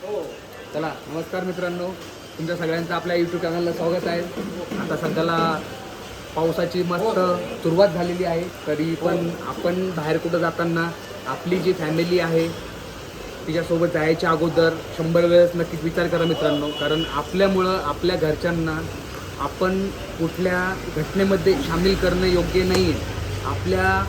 चला नमस्कार मित्रांनो. तुमच्या सगळ्यांचं आपल्या यूट्यूब चॅनलला स्वागत आहे. आता सध्याला पावसाची मस्त सुरुवात झालेली आहे. तरी पण आपण बाहेर कुठं जाताना आपली जी फॅमिली आहे तिच्यासोबत जायच्या अगोदर शंभर वेळेस नक्कीच विचार करा मित्रांनो. कारण आपल्यामुळं आपल्या घरच्यांना आपण कुठल्या घटनेमध्ये सामील करणं योग्य नाही आहे आपल्या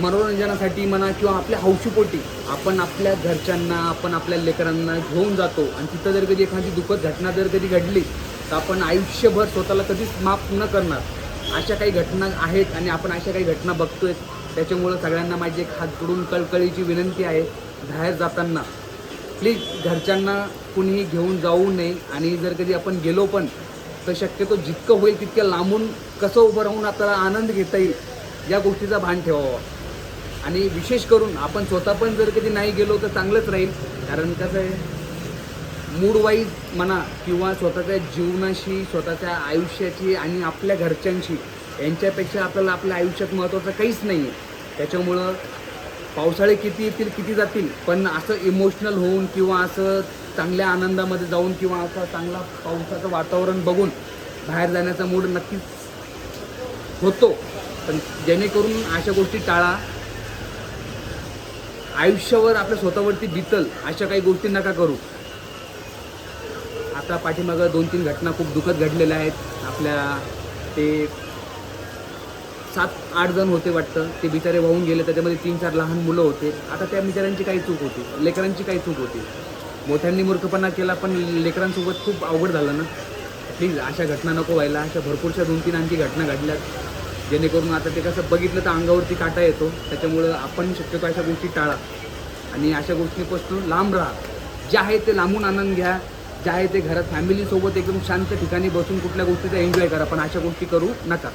मनोरंजनासाठी म्हणा किंवा आपल्या हौशीपोटी आपण आपल्या घरच्यांना आपण आपल्या लेकरांना घेऊन जातो आणि तिथं जर कधी एखादी दुःखद घटना जर कधी घडली तर आपण आयुष्यभर स्वतःला कधीच माफ न करणार. अशा काही घटना आहेत आणि आपण अशा काही घटना बघतोय त्याच्यामुळं सगळ्यांना माझी एक हात जोडून कळकळीची विनंती आहे बाहेर जाताना. प्लीज घरच्यांना कुणीही घेऊन जाऊ नये आणि जर कधी आपण गेलो पण तर शक्यतो जितकं होईल तितक्या लांबून कसं उभं राहून आपल्याला आनंद घेता येईल या गोष्टीचा भान ठेवावा. आणि विशेष करून आपण स्वतः पण जर कधी नाही गेलो तर चांगलंच राहील. कारण कसं आहे मूड वाईज म्हणा किंवा स्वतःच्या जीवनाशी स्वतःच्या आयुष्याची आणि आपल्या घरच्यांशी यांच्यापेक्षा आपल्याला आपल्या आयुष्यात महत्त्वाचं काहीच नाही आहे त्याच्यामुळं पावसाळे किती येतील किती जातील पण असं इमोशनल होऊन किंवा असं चांगल्या आनंदामध्ये जाऊन किंवा असं चांगला पावसाचं वातावरण बघून बाहेर जाण्याचा मूड नक्कीच होतो. पण जेणेकरून अशा गोष्टी टाळा. आयुष्यावर आपल्या स्वतःवरती बितल अशा काही गोष्टी नका करू. आता पाठीमागं दोन तीन घटना खूप दुःखद घडलेल्या आहेत. आपल्या ते सात आठ जण होते वाटतं. ते बिचारे वाहून गेले त्याच्यामध्ये तीन चार लहान मुलं होते. आता त्या बिचाऱ्यांची काही चूक होती. लेकरांची काही चूक होती. मोठ्यांनी मूर्खपणा केला पण लेकरांसोबत खूप अवघड झालं ना. प्लीज अशा घटना नको व्हायला. अशा भरपूरशा दोन तीन आणखी घटना घडल्यात. जेणेकरून आता ते कसं बघितलं तर अंगावरती काटा येतो. त्याच्यामुळं आपण शक्यतो अशा गोष्टी टाळा. आणि अशा गोष्टीपासून लांब राहा. जे आहे ते लांबून आनंद घ्या. जे आहे ते घरात फॅमिलीसोबत एकदम शांत ठिकाणी बसून कुठल्या गोष्टीचा एन्जॉय करा. पण अशा गोष्टी करू नका.